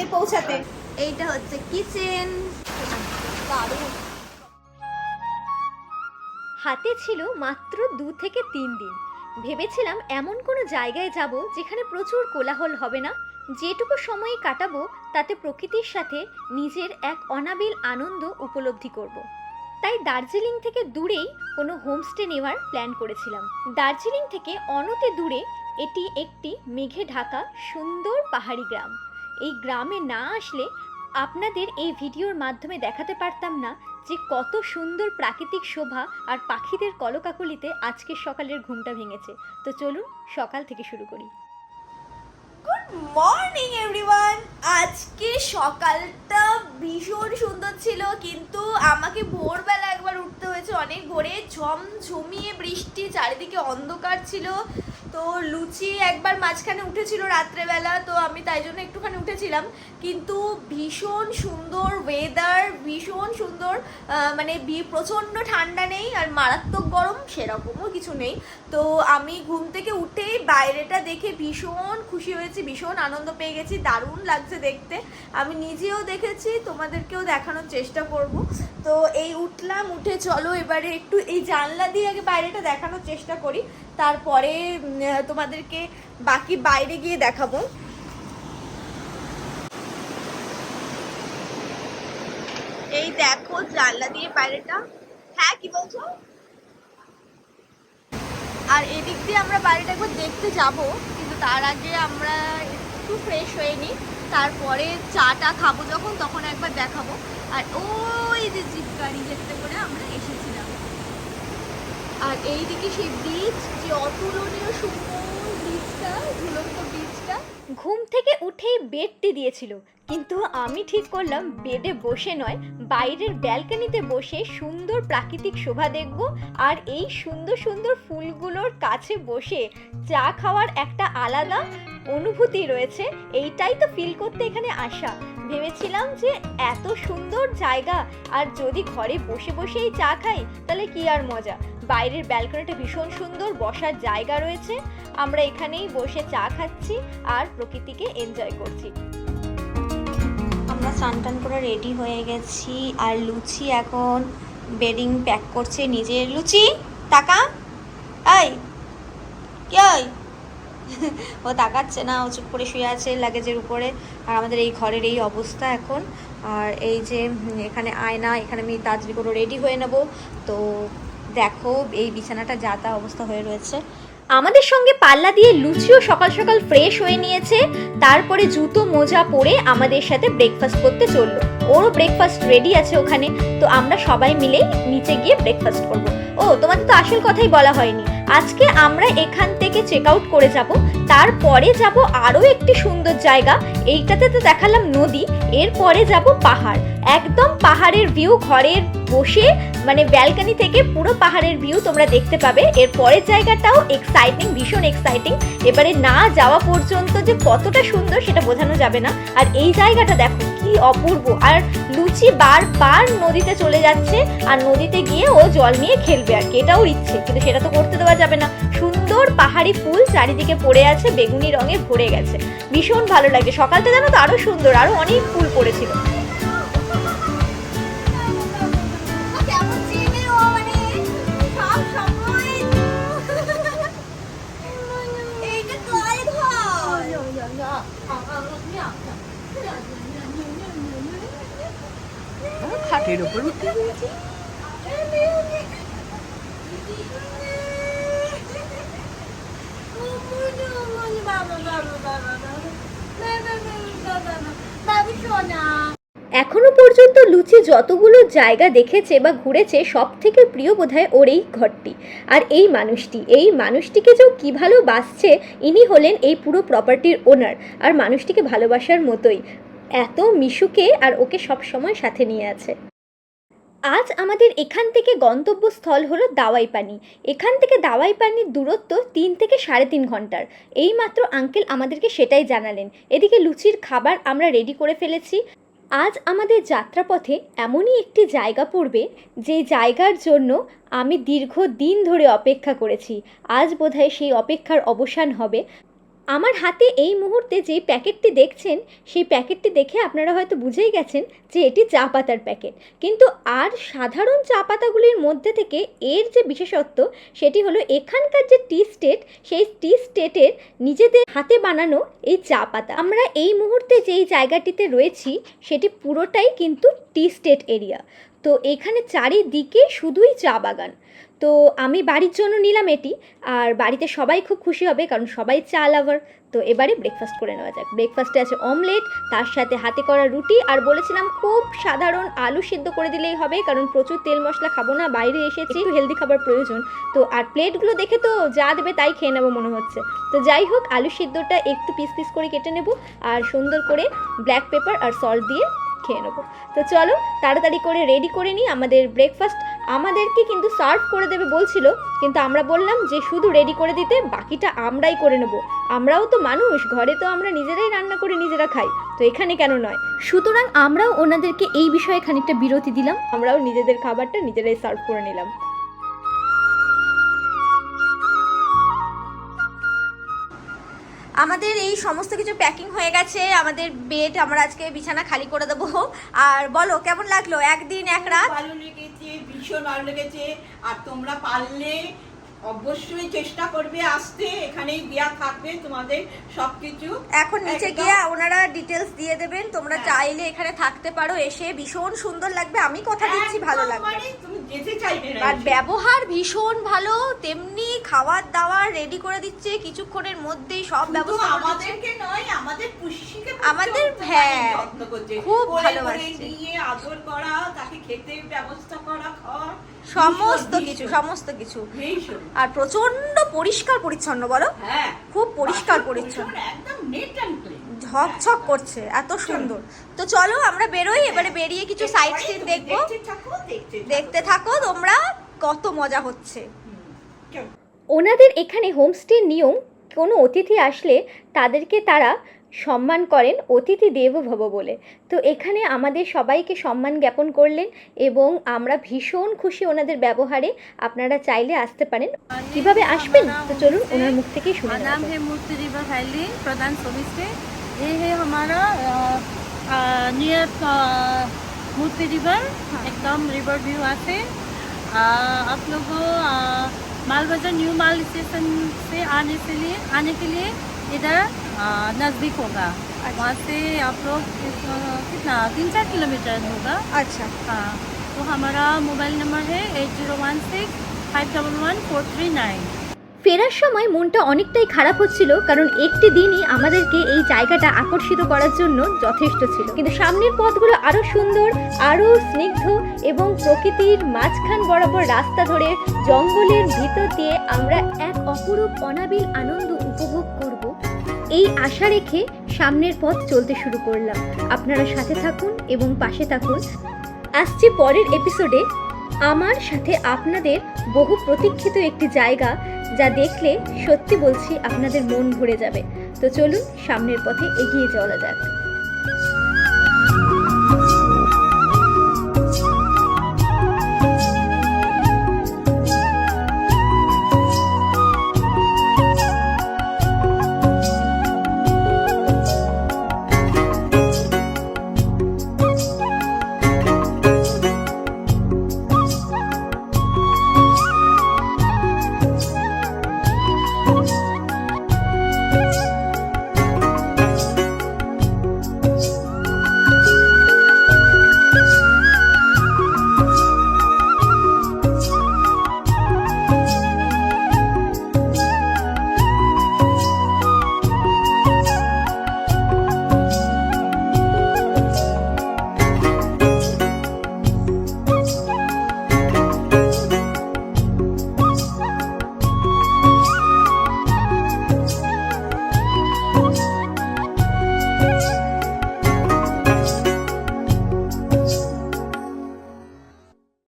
পৌঁছাতে পৌঁছাতে। এইটা হচ্ছে কিচেন হাতে ছিল মাত্র দু থেকে তিন দিন। ভেবেছিলাম এমন কোনো জায়গায় যাব যেখানে প্রচুর কোলাহল হবে না। যেটুকু সময় কাটাবো, তাতে প্রকৃতির সাথে নিজের এক অনাবিল আনন্দ উপলব্ধি করব। তাই দার্জিলিং থেকে দূরেই কোনো হোমস্টে নেওয়ার প্ল্যান করেছিলাম। দার্জিলিং থেকে অনতি দূরে এটি একটি মেঘে ঢাকা সুন্দর পাহাড়ি গ্রাম। এই গ্রামে না আসলে আপনাদের এই ভিডিওর মাধ্যমে দেখাতে পারতাম না যে কত সুন্দর প্রাকৃতিক শোভা আর পাখিদের কলকাকলিতে আজকের সকালের ঘুমটা ভেঙেছে। তো চলুন সকাল থেকে শুরু করি। গুড মর্নিং এভরিওয়ান আজকে সকালটা ভীষণ সুন্দর ছিল, কিন্তু আমাকে ভোরবেলা একবার উঠতে হয়েছে। অনেক ভোরে ঝমঝমিয়ে বৃষ্টি, চারিদিকে অন্ধকার ছিল। তো লুচি একবার মাঝখানে উঠেছিল রাত্রেবেলা, তো আমি তাই জন্য একটুখানি উঠেছিলাম। কিন্তু ভীষণ সুন্দর ওয়েদার ভীষণ সুন্দর মানে প্রচণ্ড ঠান্ডা নেই আর মারাত্মক গরম। সেরকমও কিছু নেই। তো আমি ঘুম থেকে উঠেই বাইরেটা দেখে ভীষণ খুশি হয়েছি, ভীষণ আনন্দ পেয়ে গেছি, দারুণ লাগছে দেখতে। আমি নিজেও দেখেছি, তোমাদেরকেও দেখানোর চেষ্টা করব। তো এই উঠলাম, উঠে চলো, এবারে একটু এই জানলা দিয়ে আগে বাইরেটা দেখানোর চেষ্টা করি। তারপরে তোমাদেরকে বাকি বাইরে গিয়ে দেখাবো। এই দেখো জানলা দিয়ে বাইরেটা। হ্যাঁ কি বলছো? আর এদিক দিয়ে আমরা বাড়িটা একবার দেখতে যাব, কিন্তু তার আগে আমরা একটু ফ্রেশ হয়ে নিই। তারপরে চাটা খাব যখন, তখন একবার দেখাবো। আর ওই যে জিপ গাড়ি যেতে করে আমরা এসেছিলাম। আর এইদিকে সেই বীজ যে অতুলনীয় সুন্দর বীজটা ঝুলন্ত বীজটা ঘুম থেকে উঠেই বেডটি দিয়েছিল। কিন্তু আমি ঠিক করলাম বেডে বসে নয়, বাইরের ব্যালকনিতে বসে সুন্দর প্রাকৃতিক শোভা দেখব আর এই সুন্দর সুন্দর ফুলগুলোর কাছে বসে চা খাওয়ার একটা আলাদা অনুভূতি রয়েছে। এইটাই তো ফিল করতে এখানে আসা। ভেবেছিলাম যে এত সুন্দর জায়গা আর যদি ঘরে বসে বসেই চা খাই, তাহলে কি আর মজা? বাইরের ব্যালকনিটা ভীষণ সুন্দর বসার জায়গা রয়েছে। আমরা এখানেই বসে চা খাচ্ছি আর প্রকৃতিকে এনজয় করছি। আমরা টান করে রেডি হয়ে গেছি। আর লুচি এখন বেডিং প্যাক করছে নিজের। লুচি, টাকা? এই, কি ও তাকাচ্ছে না, ও চুপ করে শুয়ে আছে লাগেজের উপরে। আর আমাদের এই ঘরের এই অবস্থা এখন। আর এই যে এখানে আয়না, এখানে আমি তাড়াতাড়ি করে রেডি হয়ে নেব। তো দেখো, এই বিছানাটা যা তা অবস্থা হয়ে রয়েছে। আমাদের সঙ্গে পাল্লা দিয়ে লুচিও সকাল সকাল ফ্রেশ হয়ে নিয়েছে। তারপরে জুতো, মোজা পরে আমাদের সাথে ব্রেকফাস্ট করতে চলল। ওরও ব্রেকফাস্ট রেডি আছে ওখানে, তো আমরা সবাই মিলেই নিচে গিয়ে ব্রেকফাস্ট করব। ও, তোমাদের তো আসল কথাই বলা হয়নি। আজকে আমরা এখান থেকে চেক আউট করে যাব, তারপরে যাব আরও একটি সুন্দর জায়গা, এইটাতে তো দেখালাম নদী, এরপরে যাব পাহাড়। একদম পাহাড়ের ভিউ ঘরের বসে মানে ব্যালকনি থেকে পুরো পাহাড়ের ভিউ তোমরা দেখতে পাবে। এর পরের জায়গাটাও এক্সাইটিং ভীষণ এক্সাইটিং এবারে না যাওয়া পর্যন্ত যে কতটা সুন্দর সেটা বোঝানো যাবে না। আর এই জায়গাটা দেখো কি অপূর্ব। আর লুচি বারবার নদীতে চলে যাচ্ছে আর নদীতে গিয়ে ও জল নিয়ে খেলবে আর কি। এটাও ইচ্ছে, কিন্তু সেটা তো করতে দেওয়া যাবে না। সুন্দর পাহাড়ি ফুল চারিদিকে পড়ে আছে, বেগুনি রঙে ভরে গেছে। ভীষণ ভালো লাগে। সকালটা জানো তো আরও সুন্দর, আরও অনেক ফুল পড়েছিল। খাটের উপর উঠে এখনও পর্যন্ত লুচি যতগুলো জায়গা দেখেছে বা ঘুরেছে সব থেকে প্রিয় বোধহয় ওর এই ঘরটি। আর এই মানুষটি, এই মানুষটিকে যে কী ভালোবাসছে, ইনি হলেন এই পুরো প্রপার্টির ওনার আর মানুষটিকে ভালোবাসার মতোই। এত মিশুকে আর ওকে সব সময় সাথে নিয়ে আছে। আজ আমাদের এখান থেকে গন্তব্যস্থল হলো দাওয়াই পানি এখান থেকে দাওয়াই পানির দূরত্ব তিন থেকে সাড়ে তিন ঘণ্টার। এই মাত্র আঙ্কেল আমাদেরকে সেটাই জানালেন। এদিকে লুচির খাবার আমরা রেডি করে ফেলেছি। আজ আমাদের যাত্রাপথে এমনই একটি জায়গা পড়বে, যে জায়গার জন্য আমি দীর্ঘ দিন ধরে অপেক্ষা করেছি। আজ বোধহয় সেই অপেক্ষার অবসান হবে। আমার হাতে এই মুহূর্তে যে প্যাকেটটি দেখছেন, সেই প্যাকেটটি দেখে আপনারা হয়তো বুঝেই গেছেন যে এটি চা পাতার প্যাকেট। কিন্তু আর সাধারণ চা পাতাগুলির মধ্যে থেকে এর যে বিশেষত্ব, সেটি হলো এখানকার যে টি স্টেট, সেই টি স্টেটের নিজেদের হাতে বানানো এই চা পাতা। আমরা এই মুহূর্তে যেই জায়গাটিতে রয়েছি, সেটি পুরোটাই কিন্তু টি স্টেট এরিয়া। তো এখানে চারিদিকে শুধুই চা বাগান। তো আমি বাড়ির জন্য নিলাম এটি, আর বাড়িতে সবাই খুব খুশি হবে কারণ সবাই চা লাভার তো এবারে ব্রেকফাস্ট করে নেওয়া যাক। ব্রেকফাস্টে আছে অমলেট তার সাথে হাতে করা রুটি, আর বলেছিলাম খুব সাধারণ আলু সিদ্ধ করে দিলেই হবে, কারণ প্রচুর তেল মশলা খাব না, বাইরে এসেছি। হেলদি খাবার প্রয়োজন। তো আর প্লেটগুলো দেখে তো যা দেবে তাই খেয়ে নেব মনে হচ্ছে। তো যাই হোক, আলু সিদ্ধটা একটু পিস পিস করে কেটে নেব, আর সুন্দর করে ব্ল্যাক পেপার আর সল্ট দিয়ে খেয়ে নেব। তো চলো, তাড়াতাড়ি করে রেডি করে নিই আমাদের ব্রেকফাস্ট আমাদেরকে কিন্তু সার্ভ করে দেবে বলছিল, কিন্তু আমরা বললাম যে শুধু রেডি করে দিতে, বাকিটা আমরাই করে নেব। আমরাও তো মানুষ, ঘরে তো আমরা নিজেরাই রান্না করে নিজেরা খাই। তো এখানে কেন নয়? সুতরাং আমরাও ওনাদেরকে এই বিষয়ে খানিকটা বিরতি দিলাম। আমরাও নিজেদের খাবারটা নিজেরাই সার্ভ করে নিলাম। আমাদের এই সমস্ত কিছু প্যাকিং হয়ে গেছে। আমাদের বেড আমরা আজকে বিছানা খালি করে দেবো। আর বলো, কেমন লাগল? একদিন, এক রাত? ভালো লেগেছে, ভীষণ ভালো লেগেছে। আর তোমরা পারলে অবশ্যই চেষ্টা করবে আসতে এখানেই দেয়া থাকবে তোমাদের সবকিছু। এখন নিচে। গিয়ে ওনারা ডিটেলস দিয়ে দেবেন তোমরা হ্যাঁ। চাইলে এখানে থাকতে পারো এসে ভীষণ সুন্দর লাগবে আমি কথা দিচ্ছি ভালো লাগবে। মানে তুমি যেতে চাইবে আর ব্যবহার ভীষণ ভালো তেমনি খাবার দাবার রেডি করে দিচ্ছে কিছুক্ষণের মধ্যেই সব ব্যবস্থা আমাদেরকে নয় আমাদের পুষিকে আমাদের, হ্যাঁ, খুব করে নিয়ে আদর করা তাকে খেতে ব্যবস্থা করা খাওয়া সমস্ত কিছু সমস্ত কিছু। ভীষণ। আর প্রচণ্ড পরিষ্কার পরিচ্ছন্ন বলো? হ্যাঁ। খুব পরিষ্কার পরিচ্ছন্ন। কোসন একদম নেট অ্যান্ড ক্লিন ঝকঝক করছে এত সুন্দর। তো চলো আমরা বেরোই এবারে বেরিয়ে কিছু সাইট সিন দেখব। দেখতে থাকো দেখতে থাকো। দেখতে থাকো তোমরা কত মজা হচ্ছে। ওনাদের এখানে হোমস্টের নিয়ম কোনো অতিথি আসলে তাদেরকে তারা সম্মান করেন অতিথি দেব ভব বলে তো এখানে আমাদের সবাইকে সম্মান জ্ঞাপন করলেন এবং আমরা ভীষণ খুশি ওনাদের ব্যবহারে আপনারা চাইলে আসতে পারেন কিভাবে আসবেন তো চলুন ওনার মুখ থেকেই শুনে हमारा নেওয়া नाम যাক। है मूर्ति रिवर वैली प्रधान सर्विस से ये है हमारा नियर मूर्ति रिवर एकदम रिवर व्यू आते अ, आप लोग को माल बाजार न्यू माल स्टेशन से आने से लिए आने के लिए इधर अ, नज़दीक होगा वहाँ से आप लोग अ, कितना तीन चार किलोमीटर होगा আচ্ছা हाँ तो हमारा मोबाइल नंबर है eight zero one six five double one four three nine ফেরার সময় মনটা অনেকটাই খারাপ হচ্ছিল কারণ একটি দিনই আমাদেরকে এই জায়গাটা আকর্ষিত করার জন্য যথেষ্ট ছিল কিন্তু সামনের পথগুলো আরো সুন্দর আরো স্নিগ্ধ এবং প্রকৃতির মাঝখান বরাবর রাস্তা ধরে জঙ্গলের ভিতর দিয়ে আমরা এক অপরূপ অনাবিল আনন্দ উপভোগ করব এই আশা রেখে সামনের পথ চলতে শুরু করলাম। আপনারা সাথে থাকুন এবং পাশে থাকুন। আসছি পরের এপিসোডে আমার সাথে আপনাদের বহু প্রতীক্ষিত একটি জায়গা যা দেখলে সত্যি বলছি আপনাদের মন ভরে যাবে। তো চলুন সামনের পথে এগিয়ে যাওয়া যাক।